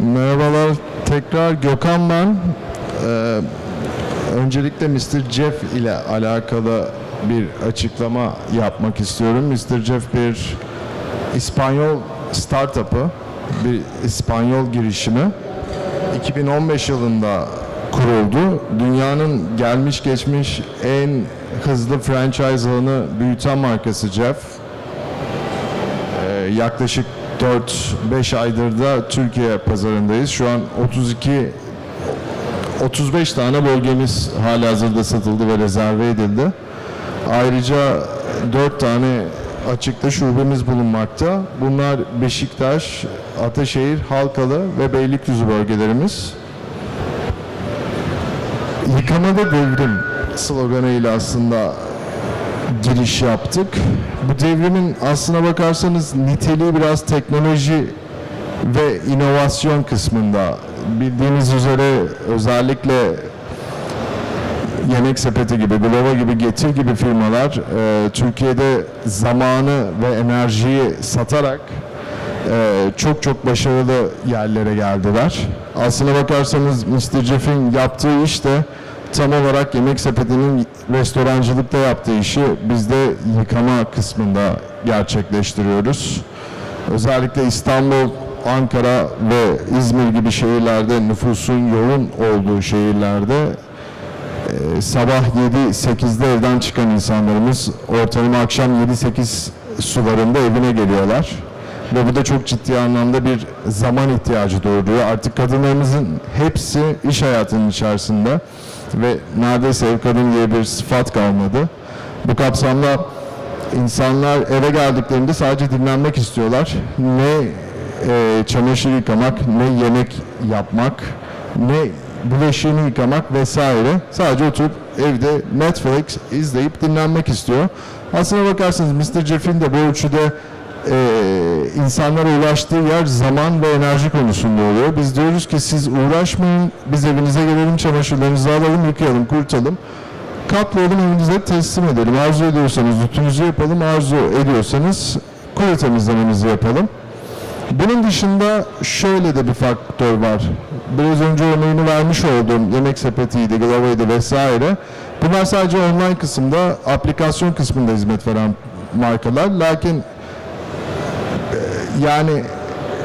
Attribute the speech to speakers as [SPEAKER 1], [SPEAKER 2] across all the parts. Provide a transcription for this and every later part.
[SPEAKER 1] Merhabalar, tekrar Gökhan ben. Ee, öncelikle Mr. Jeff ile alakalı bir açıklama yapmak istiyorum. Mr. Jeff bir İspanyol startup'ı, bir İspanyol girişimi. 2015 yılında kuruldu. Dünyanın gelmiş geçmiş en hızlı franchise ağını büyüten markası Jeff. Ee, yaklaşık 4-5 aydır da Türkiye pazarındayız. Şu an 32 35 tane bölgemiz halihazırda satıldı ve rezerve edildi. Ayrıca 4 tane açıkta şubemiz bulunmakta. Bunlar Beşiktaş, Ataşehir, Halkalı ve Beylikdüzü bölgelerimiz. Yıkamada devrim sloganıyla aslında giriş yaptık. Bu devrimin aslına bakarsanız niteliği biraz teknoloji ve inovasyon kısmında. Bildiğiniz üzere özellikle Yemek Sepeti gibi, Glova gibi, Getir gibi firmalar e, Türkiye'de zamanı ve enerjiyi satarak e, çok çok başarılı yerlere geldiler. Aslına bakarsanız Mr. Jeff'in yaptığı iş de tam olarak Yemek Sepeti'nin restorancılıkta yaptığı işi biz de yıkama kısmında gerçekleştiriyoruz. Özellikle İstanbul, Ankara ve İzmir gibi şehirlerde nüfusun yoğun olduğu şehirlerde e, sabah 7-8'de evden çıkan insanlarımız ortalama akşam 7-8 sularında evine geliyorlar. Ve bu da çok ciddi anlamda bir zaman ihtiyacı doğuruyor. Artık kadınlarımızın hepsi iş hayatının içerisinde ve neredeyse ev kadın diye bir sıfat kalmadı. Bu kapsamda insanlar eve geldiklerinde sadece dinlenmek istiyorlar. Ne e, çamaşır yıkamak, ne yemek yapmak, ne bulaşığını yıkamak vesaire. Sadece oturup evde Netflix izleyip dinlenmek istiyor. Aslına bakarsanız Mr. Jeff'in de bu ölçüde e, insanlara ulaştığı yer zaman ve enerji konusunda oluyor. Biz diyoruz ki siz uğraşmayın, biz evinize gelelim, çamaşırlarınızı alalım, yıkayalım, kurutalım. Kaplayalım evinize teslim edelim. Arzu ediyorsanız ütünüzü yapalım, arzu ediyorsanız kuru temizlemenizi yapalım. Bunun dışında şöyle de bir faktör var. Biraz önce örneğini vermiş olduğum yemek sepetiydi, Glava'ydı vesaire. Bunlar sadece online kısımda, aplikasyon kısmında hizmet veren markalar. Lakin yani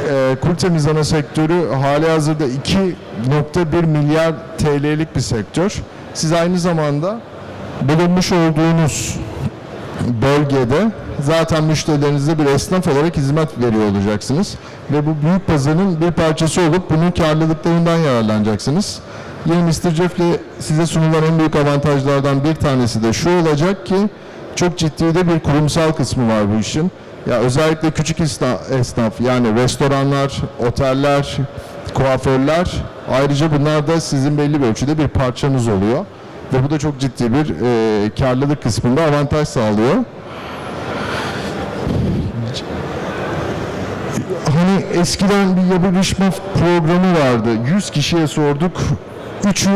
[SPEAKER 1] e, kul temizleme sektörü hali hazırda 2.1 milyar TL'lik bir sektör. Siz aynı zamanda bulunmuş olduğunuz bölgede zaten müşterilerinize bir esnaf olarak hizmet veriyor olacaksınız. Ve bu büyük pazarın bir parçası olup bunun karlılıklarından yararlanacaksınız. Yine Mr. Jeff'le size sunulan en büyük avantajlardan bir tanesi de şu olacak ki çok ciddi de bir kurumsal kısmı var bu işin. Ya özellikle küçük esna- esnaf yani restoranlar, oteller, kuaförler ayrıca bunlar da sizin belli bir ölçüde bir parçanız oluyor. Ve bu da çok ciddi bir e, karlılık kısmında avantaj sağlıyor. Hani eskiden bir yapışma programı vardı. 100 kişiye sorduk. Üçü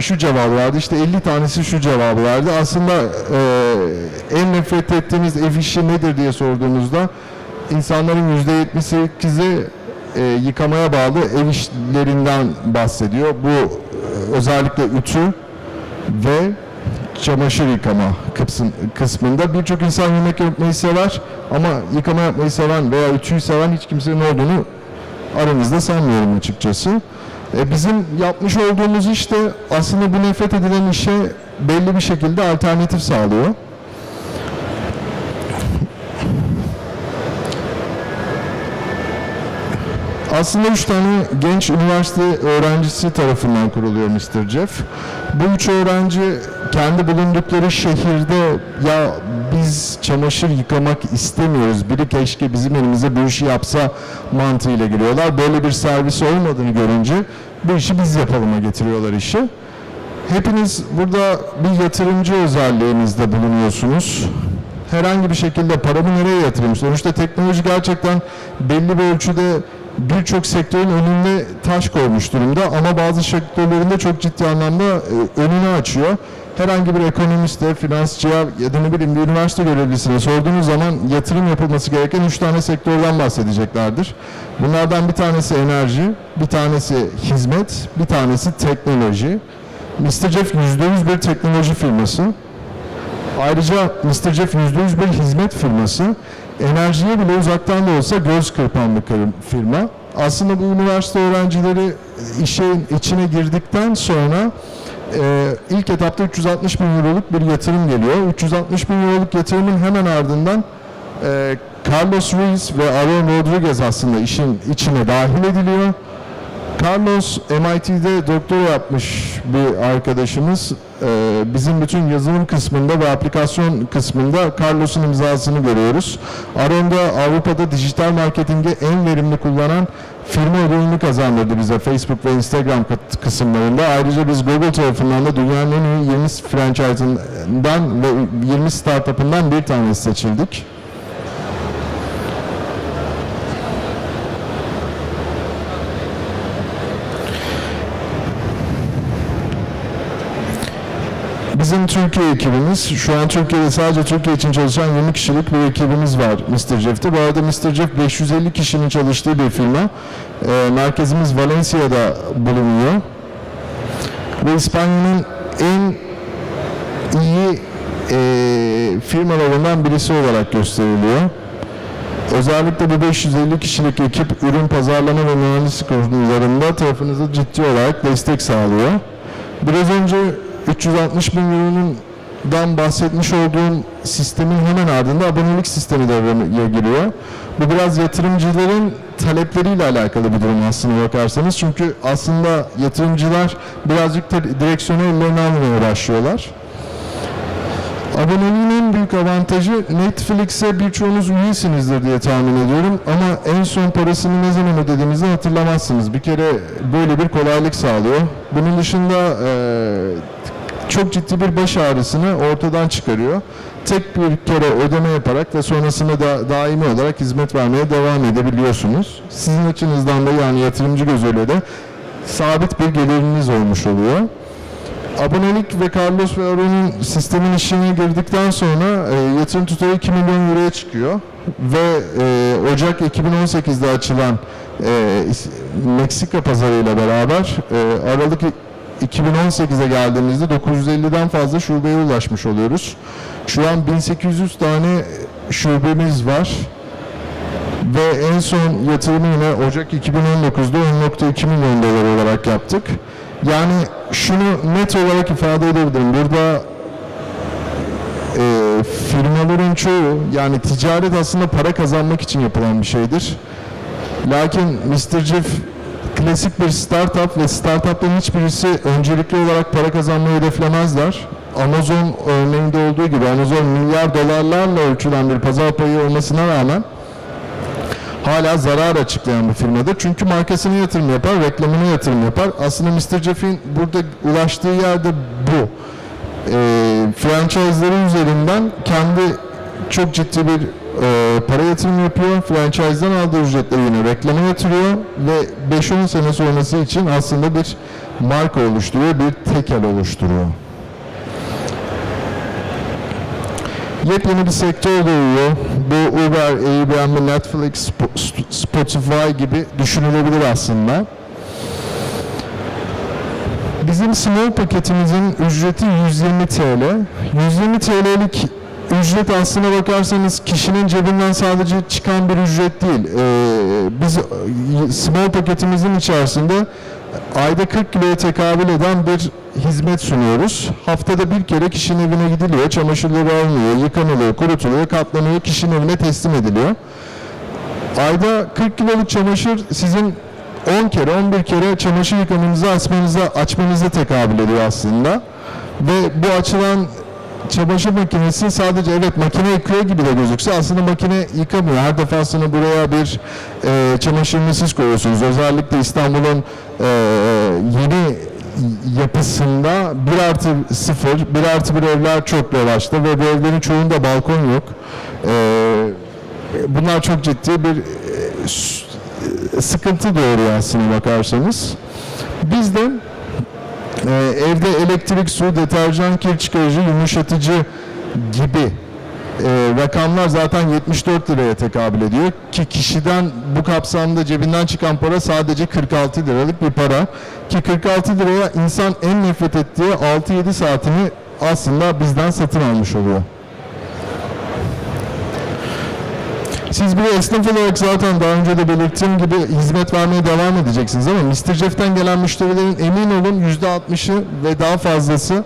[SPEAKER 1] şu cevabı verdi. İşte 50 tanesi şu cevabı verdi. Aslında e, en nefret ettiğiniz ev işi nedir diye sorduğumuzda insanların %78'i e, yıkamaya bağlı ev işlerinden bahsediyor. Bu e, özellikle ütü ve çamaşır yıkama kısmında birçok insan yemek yapmayı sever ama yıkama yapmayı seven veya ütüyü seven hiç kimsenin olduğunu aranızda sanmıyorum açıkçası. E, bizim yapmış olduğumuz iş de aslında bu nefret edilen işe belli bir şekilde alternatif sağlıyor. Aslında üç tane genç üniversite öğrencisi tarafından kuruluyor Mr. Jeff. Bu üç öğrenci kendi bulundukları şehirde ya biz çamaşır yıkamak istemiyoruz. Biri keşke bizim elimize bu işi yapsa mantığıyla giriyorlar. Böyle bir servis olmadığını görünce bu işi biz yapalıma getiriyorlar işi. Hepiniz burada bir yatırımcı özelliğinizde bulunuyorsunuz. Herhangi bir şekilde paramı nereye yatırayım? Sonuçta teknoloji gerçekten belli bir ölçüde birçok sektörün önüne taş koymuş durumda ama bazı sektörlerinde çok ciddi anlamda e, önünü açıyor. Herhangi bir ekonomiste, finansçıya ya da ne bileyim bir üniversite görevlisine sorduğunuz zaman yatırım yapılması gereken üç tane sektörden bahsedeceklerdir. Bunlardan bir tanesi enerji, bir tanesi hizmet, bir tanesi teknoloji. Mr. Jeff %100 bir teknoloji firması. Ayrıca Mr. Jeff %100 bir hizmet firması. Enerjiye bile uzaktan da olsa göz kırpan bir firma. Aslında bu üniversite öğrencileri işin içine girdikten sonra e, ilk etapta 360 bin euroluk bir yatırım geliyor. 360 bin euroluk yatırımın hemen ardından e, Carlos Ruiz ve Aaron Rodriguez aslında işin içine dahil ediliyor. Carlos MIT'de doktora yapmış bir arkadaşımız. Ee, bizim bütün yazılım kısmında ve aplikasyon kısmında Carlos'un imzasını görüyoruz. Aaron da Avrupa'da dijital marketingi en verimli kullanan firma ödülünü kazandırdı bize Facebook ve Instagram kısımlarında. Ayrıca biz Google tarafından da dünyanın en iyi 20 franchise'ından ve 20 startup'ından bir tanesi seçildik. Bizim Türkiye ekibimiz, şu an Türkiye'de sadece Türkiye için çalışan 20 kişilik bir ekibimiz var Mr. Jeff'te. Bu arada Mr. Jeff 550 kişinin çalıştığı bir firma. Ee, merkezimiz Valencia'da bulunuyor. Ve İspanya'nın en iyi e, firmalarından birisi olarak gösteriliyor. Özellikle bu 550 kişilik ekip ürün pazarlama ve mühendislik konularında tarafınıza ciddi olarak destek sağlıyor. Biraz önce 360 bin euronundan bahsetmiş olduğum sistemin hemen ardında abonelik sistemi devreye giriyor. Bu biraz yatırımcıların talepleriyle alakalı bir durum aslında bakarsanız. Çünkü aslında yatırımcılar birazcık direksiyonu ellerine almaya başlıyorlar. Aboneliğin en büyük avantajı Netflix'e birçoğunuz üyesinizdir diye tahmin ediyorum ama en son parasını ne zaman ödediğinizi hatırlamazsınız. Bir kere böyle bir kolaylık sağlıyor. Bunun dışında eee, çok ciddi bir baş ağrısını ortadan çıkarıyor. Tek bir kere ödeme yaparak ve sonrasında da daimi olarak hizmet vermeye devam edebiliyorsunuz. Sizin açınızdan da yani yatırımcı gözüyle de sabit bir geliriniz olmuş oluyor. Abonelik ve Carlos ve Aaron'un sistemin işine girdikten sonra e, yatırım tutarı 2 milyon euroya çıkıyor ve e, Ocak 2018'de açılan e, Meksika pazarıyla beraber e, Aralık 2018'e geldiğimizde 950'den fazla şubeye ulaşmış oluyoruz. Şu an 1800 tane şubemiz var ve en son yatırımı yine Ocak 2019'da 10.2 milyon dolar olarak yaptık. Yani şunu net olarak ifade edebilirim. Burada e, firmaların çoğu yani ticaret aslında para kazanmak için yapılan bir şeydir. Lakin Mr. Jeff klasik bir startup ve startupların hiçbirisi öncelikli olarak para kazanmayı hedeflemezler. Amazon örneğinde olduğu gibi Amazon milyar dolarlarla ölçülen bir pazar payı olmasına rağmen hala zarar açıklayan bir firmadır. Çünkü markasına yatırım yapar, reklamına yatırım yapar. Aslında Mr. Jeff'in burada ulaştığı yerde bu. E, franchise'ları üzerinden kendi çok ciddi bir e, para yatırım yapıyor. Franchise'dan aldığı ücretleri yine reklama yatırıyor ve 5-10 sene sonrası için aslında bir marka oluşturuyor, bir tekel oluşturuyor. Yepyeni bir sektör doğuyor. Bu Uber, Airbnb, Netflix, Sp- Spotify gibi düşünülebilir aslında. Bizim small paketimizin ücreti 120 TL. 120 TL'lik ücret aslına bakarsanız kişinin cebinden sadece çıkan bir ücret değil. Ee, biz e, small paketimizin içerisinde ayda 40 kiloya tekabül eden bir hizmet sunuyoruz. Haftada bir kere kişinin evine gidiliyor, çamaşırları alınıyor, yıkanılıyor, kurutuluyor, katlanıyor, kişinin evine teslim ediliyor. Ayda 40 kiloluk çamaşır sizin 10 kere 11 kere çamaşır yıkamanıza açmanıza açmanıza tekabül ediyor aslında. Ve bu açılan çamaşır makinesi sadece evet makine yıkıyor gibi de gözükse aslında makine yıkamıyor. Her defasında buraya bir e, çamaşırını siz koyuyorsunuz. Özellikle İstanbul'un e, yeni yapısında 1 artı 0, 1 artı 1 evler çok revaçta ve bu evlerin çoğunda balkon yok. E, bunlar çok ciddi bir e, s- sıkıntı doğuruyor aslına bakarsanız. Biz de e, evde elektrik, su, deterjan, kir çıkarıcı, yumuşatıcı gibi. E, rakamlar zaten 74 liraya tekabül ediyor. Ki kişiden bu kapsamda cebinden çıkan para sadece 46 liralık bir para. Ki 46 liraya insan en nefret ettiği 6-7 saatini aslında bizden satın almış oluyor. Siz bir esnaf olarak zaten daha önce de belirttiğim gibi hizmet vermeye devam edeceksiniz ama Mr. Jeff'ten gelen müşterilerin emin olun %60'ı ve daha fazlası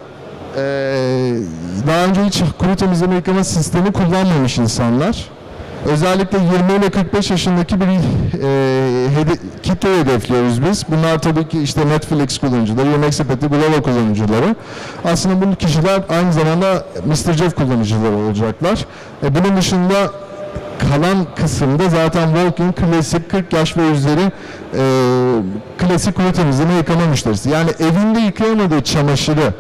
[SPEAKER 1] daha önce hiç kuru temizleme yıkama sistemi kullanmamış insanlar. Özellikle 20 ile 45 yaşındaki bir eee hede- kitle hedefliyoruz biz. Bunlar tabii ki işte Netflix kullanıcıları, Yemek Sepeti, Glovo kullanıcıları. Aslında bu kişiler aynı zamanda Mr. Jeff kullanıcıları olacaklar. E, bunun dışında kalan kısımda zaten walk-in klasik 40 yaş ve üzeri e, klasik kuru temizleme yıkama. Yani evinde yıkayamadığı çamaşırı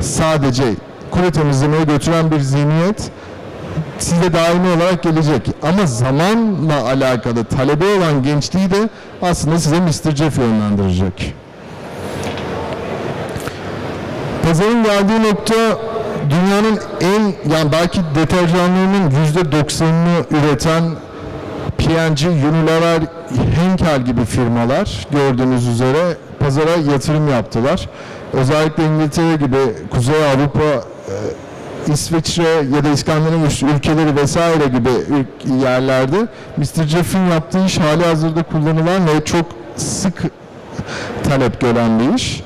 [SPEAKER 1] sadece kuru temizlemeye götüren bir zihniyet size daimi olarak gelecek. Ama zamanla alakalı talebi olan gençliği de aslında size Mr. Jeff yönlendirecek. Pazarın geldiği nokta dünyanın en yani belki deterjanlarının yüzde doksanını üreten P&G, Unilever, Henkel gibi firmalar gördüğünüz üzere pazara yatırım yaptılar. Özellikle İngiltere gibi Kuzey Avrupa, e, İsviçre ya da İskandinav ülkeleri vesaire gibi yerlerde Mr. Jeff'in yaptığı iş hali hazırda kullanılan ve çok sık talep gören bir iş.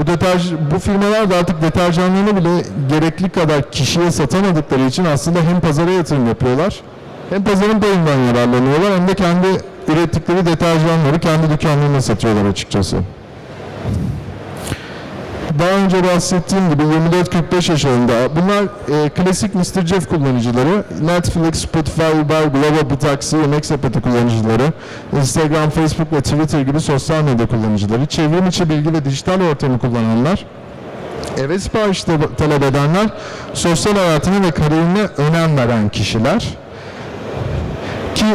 [SPEAKER 1] Bu deterj bu firmalar da artık deterjanlarını bile gerekli kadar kişiye satamadıkları için aslında hem pazara yatırım yapıyorlar, hem pazarın payından yararlanıyorlar hem de kendi ürettikleri deterjanları kendi dükkanlarına satıyorlar açıkçası. Daha önce bahsettiğim gibi 24-45 yaşlarında bunlar e, klasik Mr. Jeff kullanıcıları, Netflix, Spotify, Uber, Glovo, Bitaxi, Yemek Sepeti kullanıcıları, Instagram, Facebook ve Twitter gibi sosyal medya kullanıcıları, çevrim içi bilgi ve dijital ortamı kullananlar, eve sipariş talep edenler, sosyal hayatına ve kariyerine önem veren kişiler ki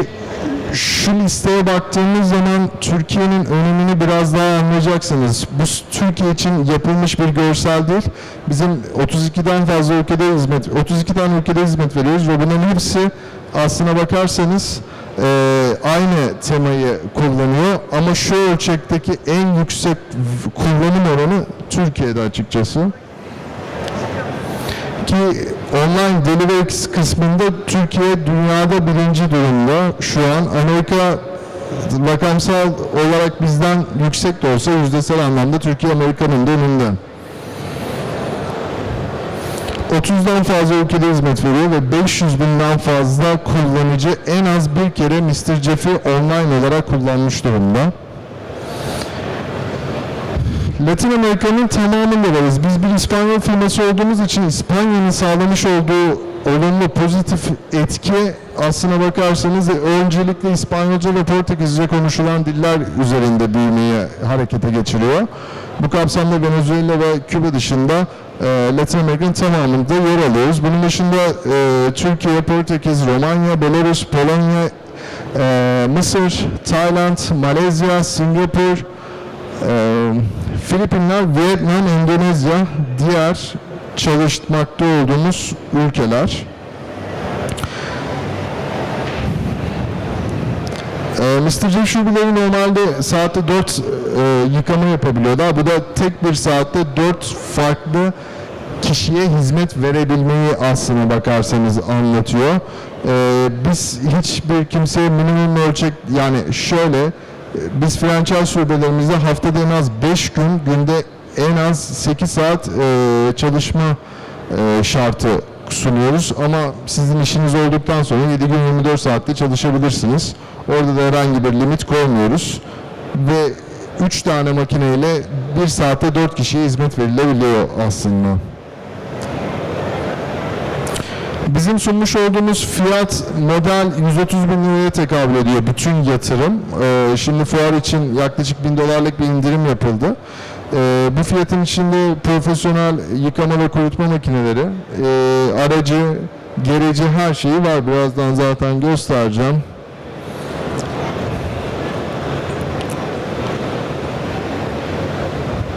[SPEAKER 1] şu listeye baktığımız zaman Türkiye'nin önemini biraz daha anlayacaksınız. Bu Türkiye için yapılmış bir görsel değil. Bizim 32'den fazla ülkede hizmet, 32 tane ülkede hizmet veriyoruz ve bunların hepsi aslına bakarsanız eee, aynı temayı kullanıyor ama şu ölçekteki en yüksek kullanım oranı Türkiye'de açıkçası ki online delivery kısmında Türkiye dünyada birinci durumda. Şu an Amerika rakamsal olarak bizden yüksek de olsa yüzdesel anlamda Türkiye Amerika'nın da önünde. 30'dan fazla ülkede hizmet veriyor ve 500 binden fazla kullanıcı en az bir kere Mr. Jeff'i online olarak kullanmış durumda. Latin Amerika'nın tamamında varız. Biz bir İspanyol firması olduğumuz için İspanya'nın sağlamış olduğu olumlu pozitif etki aslına bakarsanız öncelikle İspanyolca ve Portekizce konuşulan diller üzerinde büyümeye harekete geçiriyor. Bu kapsamda Venezuela ve Küba dışında e, Latin Amerika'nın tamamında yer alıyoruz. Bunun dışında e, Türkiye, Portekiz, Romanya, Belarus, Polonya, e, Mısır, Tayland, Malezya, Singapur, Filipinler, Vietnam, Endonezya diğer çalışmakta olduğumuz ülkeler. Ee, Mr. Şubeleri normalde saatte 4 yıkama yapabiliyorlar. Bu da tek bir saatte 4 farklı kişiye hizmet verebilmeyi aslına bakarsanız anlatıyor. Ee, biz hiçbir kimseye minimum ölçek yani şöyle e, biz franchise şubelerimizde haftada en az 5 gün, günde en az 8 saat e, çalışma e, şartı sunuyoruz. Ama sizin işiniz olduktan sonra 7 gün 24 saatte çalışabilirsiniz. Orada da herhangi bir limit koymuyoruz. Ve 3 tane makineyle 1 saatte 4 kişiye hizmet verilebiliyor aslında. Bizim sunmuş olduğumuz fiyat model 130 bin liraya tekabül ediyor bütün yatırım. Ee, şimdi fuar için yaklaşık 1000 dolarlık bir indirim yapıldı. Ee, bu fiyatın içinde profesyonel yıkama ve kurutma makineleri, e, aracı, gereci her şeyi var. Birazdan zaten göstereceğim.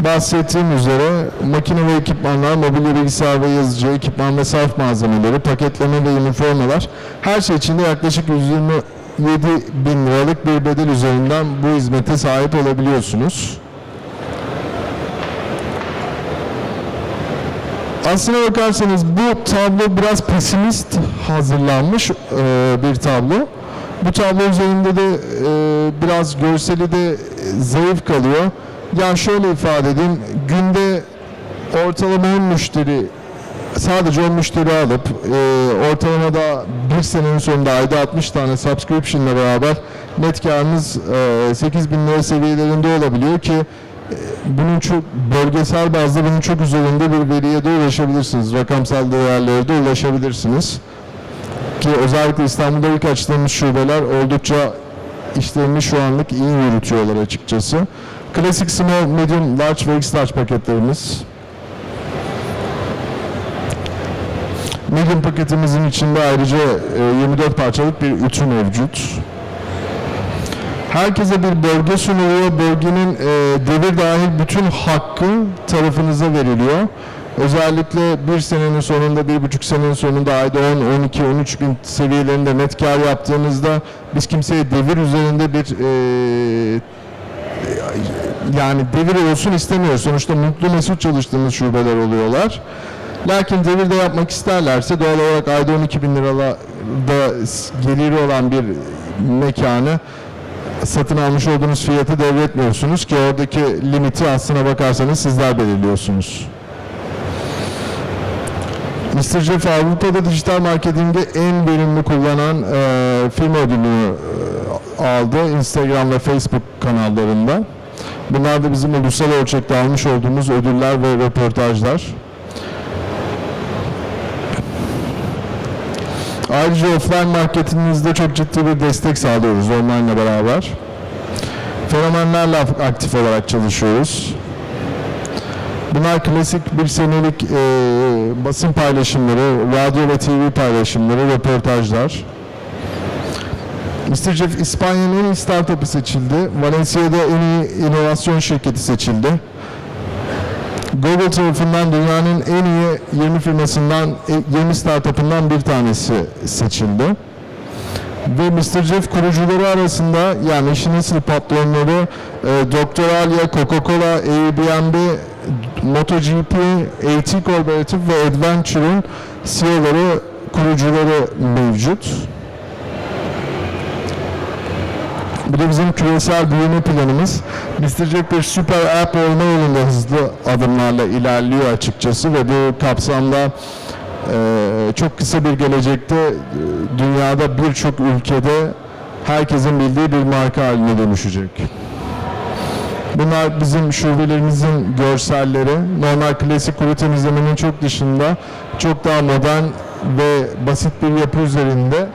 [SPEAKER 1] Bahsettiğim üzere makine ve ekipmanlar, mobilya bilgisayar ve yazıcı, ekipman ve sarf malzemeleri, paketleme ve üniformalar her şey içinde yaklaşık 127 bin liralık bir bedel üzerinden bu hizmete sahip olabiliyorsunuz. Aslına bakarsanız bu tablo biraz pesimist hazırlanmış e, bir tablo. Bu tablo üzerinde de e, biraz görseli de zayıf kalıyor. Yani şöyle ifade edeyim, günde ortalama 10 müşteri sadece 10 müşteri alıp e, ortalamada bir senenin sonunda ayda 60 tane subscription ile beraber net karınız e, 8 bin lira seviyelerinde olabiliyor ki e, bunun çok bölgesel bazda bunun çok üzerinde bir veriye de ulaşabilirsiniz. Rakamsal değerlere de ulaşabilirsiniz. Ki özellikle İstanbul'da ilk açtığımız şubeler oldukça işlerini şu anlık iyi yürütüyorlar açıkçası. Klasik small, medium, large ve x-large paketlerimiz. Medium paketimizin içinde ayrıca e, 24 parçalık bir ütü mevcut. Herkese bir bölge sunuluyor. Bölgenin e, devir dahil bütün hakkı tarafınıza veriliyor. Özellikle bir senenin sonunda, bir buçuk senenin sonunda ayda 10, 12, 13 bin seviyelerinde net kar yaptığınızda biz kimseye devir üzerinde bir e, yani devir olsun istemiyoruz. Sonuçta mutlu mesut çalıştığımız şubeler oluyorlar. Lakin devir de yapmak isterlerse doğal olarak ayda 12 bin lirada geliri olan bir mekanı satın almış olduğunuz fiyatı devretmiyorsunuz ki oradaki limiti aslına bakarsanız sizler belirliyorsunuz. Mr. Jeff Avrupa'da dijital marketingde en verimli kullanan e, firma ödülünü e, aldı Instagram ve Facebook kanallarında. Bunlar da bizim ulusal ölçekte almış olduğumuz ödüller ve röportajlar. Ayrıca offline marketinginizde çok ciddi bir destek sağlıyoruz online ile beraber. Fenomenlerle aktif olarak çalışıyoruz. Bunlar klasik bir senelik e, basın paylaşımları, radyo ve TV paylaşımları, röportajlar. Mr. Jeff İspanya'nın en iyi startup'ı seçildi. Valencia'da en iyi inovasyon şirketi seçildi. Google tarafından dünyanın en iyi 20 firmasından, 20 startup'ından bir tanesi seçildi. Ve Mr. Jeff kurucuları arasında yani işin asıl patronları e, Dr. Alia, Coca-Cola, Airbnb, MotoGP, AT Cooperative ve Adventure'ın CEO'ları, kurucuları mevcut. Bu da bizim küresel büyüme planımız. Jack bir süper app olma yolunda hızlı adımlarla ilerliyor açıkçası ve bu kapsamda e, çok kısa bir gelecekte e, dünyada birçok ülkede herkesin bildiği bir marka haline dönüşecek. Bunlar bizim şubelerimizin görselleri. Normal klasik kuru temizlemenin çok dışında çok daha modern ve basit bir yapı üzerinde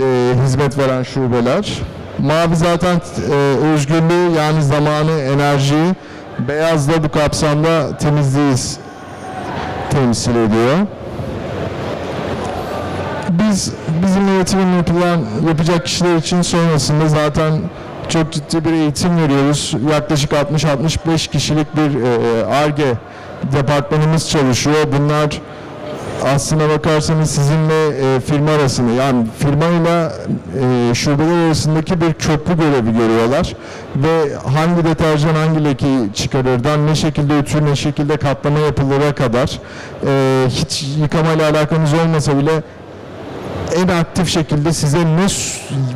[SPEAKER 1] e, hizmet veren şubeler. Mavi zaten e, özgürlüğü yani zamanı, enerjiyi, beyaz da bu kapsamda temizliği temsil ediyor. Biz bizim yönetim yapılan yapacak kişiler için sonrasında zaten çok ciddi bir eğitim veriyoruz. Yaklaşık 60-65 kişilik bir ARGE departmanımız çalışıyor. Bunlar aslına bakarsanız sizinle e, firma arasında yani firmayla e, şubeler arasındaki bir köprü görevi görüyorlar. Ve hangi deterjan hangi lekeyi çıkarırdan ne şekilde ütü ne şekilde katlama yapılır'a kadar e, hiç yıkamayla alakanız olmasa bile en aktif şekilde size ne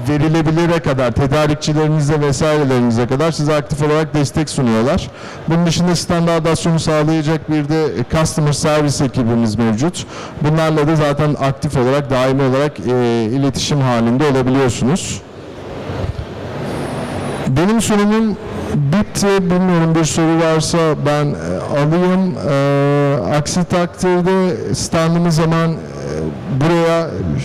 [SPEAKER 1] verilebilire kadar, tedarikçilerinize vesairelerinize kadar size aktif olarak destek sunuyorlar. Bunun dışında standartasyonu sağlayacak bir de customer service ekibimiz mevcut. Bunlarla da zaten aktif olarak, daimi olarak e, iletişim halinde olabiliyorsunuz. Benim sunumum bitti. Bilmiyorum bir soru varsa ben e, alayım. E, aksi takdirde standımız zaman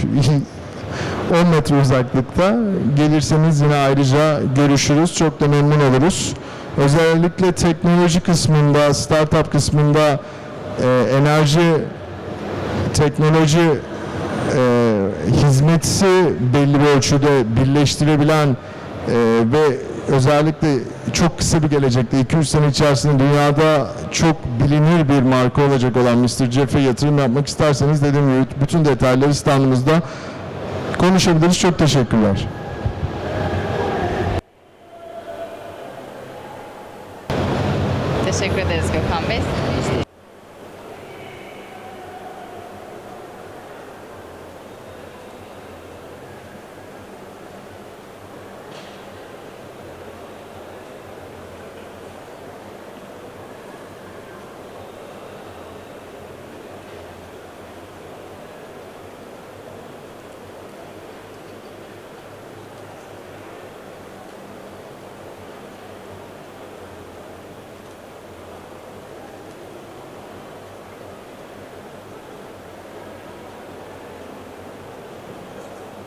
[SPEAKER 1] 10 metre uzaklıkta gelirseniz yine ayrıca görüşürüz. Çok da memnun oluruz. Özellikle teknoloji kısmında, startup kısmında e, enerji teknoloji e, hizmetsi belli bir ölçüde birleştirebilen e, ve özellikle çok kısa bir gelecekte 2-3 sene içerisinde dünyada çok bilinir bir marka olacak olan Mr. Jeff'e yatırım yapmak isterseniz dediğim gibi bütün detayları standımızda konuşabiliriz. Çok teşekkürler.
[SPEAKER 2] Teşekkür ederiz Gökhan Bey.